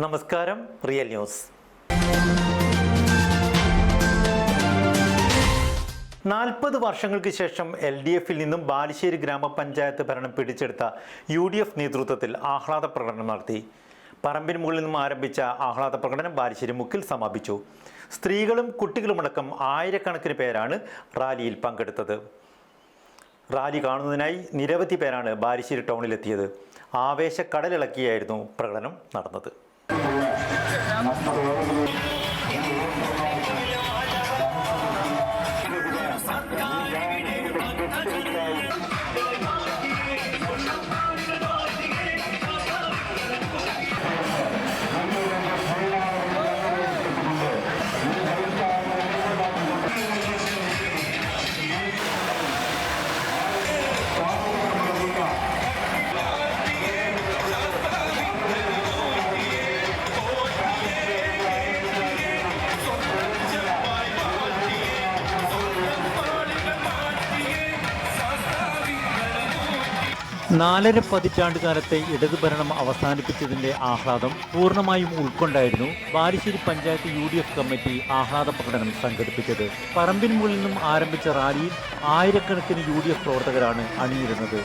നമസ്കാരം real news. നാൽപ്പത് വർഷങ്ങൾക്ക് ശേഷം എൽ ഡി എഫിൽ നിന്നും ബാലുശ്ശേരി ഗ്രാമപഞ്ചായത്ത് ഭരണം പിടിച്ചെടുത്ത യു ഡി എഫ് നേതൃത്വത്തിൽ ആഹ്ലാദ പ്രകടനം നടത്തി. പറമ്പിന് മുകളിൽ നിന്നും ആരംഭിച്ച ആഹ്ലാദ പ്രകടനം ബാലുശ്ശേരി മുക്കിൽ സമാപിച്ചു. സ്ത്രീകളും കുട്ടികളുമടക്കം ആയിരക്കണക്കിന് പേരാണ് റാലിയിൽ പങ്കെടുത്തത്. റാലി കാണുന്നതിനായി നിരവധി പേരാണ് ബാലുശ്ശേരി ടൗണിലെത്തിയത്. ആവേശ കടലിളക്കിയായിരുന്നു പ്രകടനം നടന്നത്. 不能。നാലര പതിറ്റാണ്ട് കാലത്തെ ഇടതുഭരണം അവസാനിപ്പിച്ചതിന്റെ ആഹ്ലാദം പൂർണമായും ഉൾക്കൊണ്ടായിരുന്നു Balussery panchayat U D F committee ആഹ്ലാദ പ്രകടനം സംഘടിപ്പിച്ചത്. പറമ്പിൻ മുകളിൽ നിന്നും ആരംഭിച്ച റാലിയിൽ ആയിരക്കണക്കിന് യു ഡി എഫ് പ്രവർത്തകരാണ് അണിയിരുന്നത്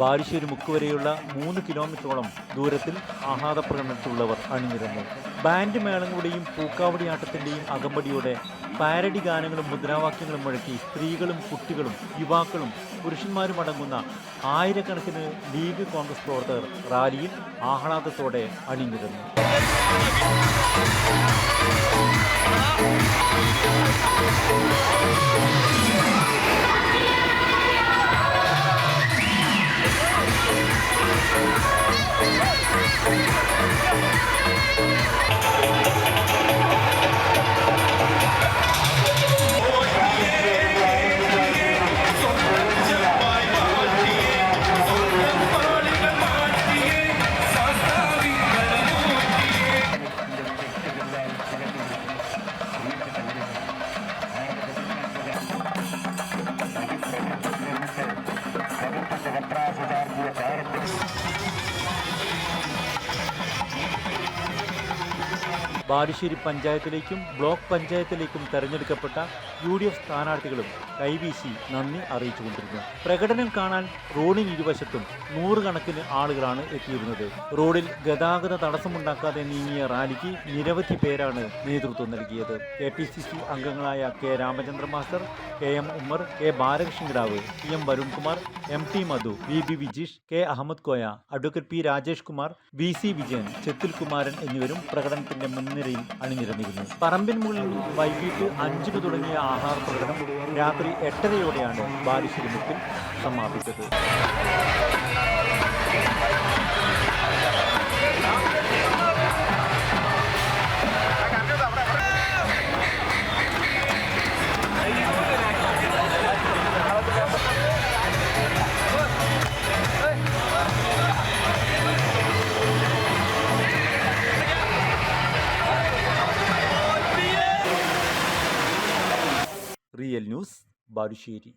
ബാലുശ്ശേരി മുക്ക് വരെയുള്ള മൂന്ന് കിലോമീറ്ററോളം ദൂരത്തിൽ ആഹ്ലാദ പ്രകടനത്തിലുള്ളവർ അണിനിരന്നു. ബാൻഡ് മേളങ്ങളുടെയും പൂക്കാവടിയാട്ടത്തിന്റെയും അകമ്പടിയോടെ പാരഡി ഗാനങ്ങളും മുദ്രാവാക്യങ്ങളും മുഴക്കി സ്ത്രീകളും കുട്ടികളും യുവാക്കളും പുരുഷന്മാരും അടങ്ങുന്ന ആയിരക്കണക്കിന് ലീഗ് കോൺഗ്രസ് പ്രവർത്തകർ റാലിയിൽ ആഹ്ലാദത്തോടെ അണിനിരന്നു. ബാലുശ്ശേരി പഞ്ചായത്തിലേക്കും ബ്ലോക്ക് പഞ്ചായത്തിലേക്കും തെരഞ്ഞെടുക്കപ്പെട്ട യു ഡി എഫ് സ്ഥാനാർത്ഥികളും കൈവീശി നന്ദി അറിയിച്ചുകൊണ്ടിരുന്നു പ്രകടനം കാണാൻ റോഡിന് ഇരുവശത്തും നൂറുകണക്കിന് ആളുകളാണ് എത്തിയിരുന്നത്. റോഡിൽ ഗതാഗത തടസ്സമുണ്ടാക്കാതെ നീങ്ങിയ റാലിക്ക് നിരവധി പേരാണ് നേതൃത്വം നൽകിയത്. കെ പി സി സി അംഗങ്ങളായ K Ramachandra master K M Ummer K Balakrishnan Kidavu P M Varunkumar M T Madhu V B Vijeesh K Ahammed Koya advocate P Rajesh Kumar V C Vijayan Chethil Kumaran എന്നിവരും പ്രകടനത്തിന്റെ മുൻനിരയിൽ അണിനിരന്നിരുന്നു. പറമ്പിൻ മുകളിൽ വൈകിട്ട് അഞ്ചിന് തുടങ്ങിയ ആഹാര പ്രകടനം രാത്രി എട്ടരയോടെയാണ് ബാലുശ്ശേരി മുക്കിൽ സമാപിച്ചത്. ന്യൂസ് ബാലുശ്ശേരി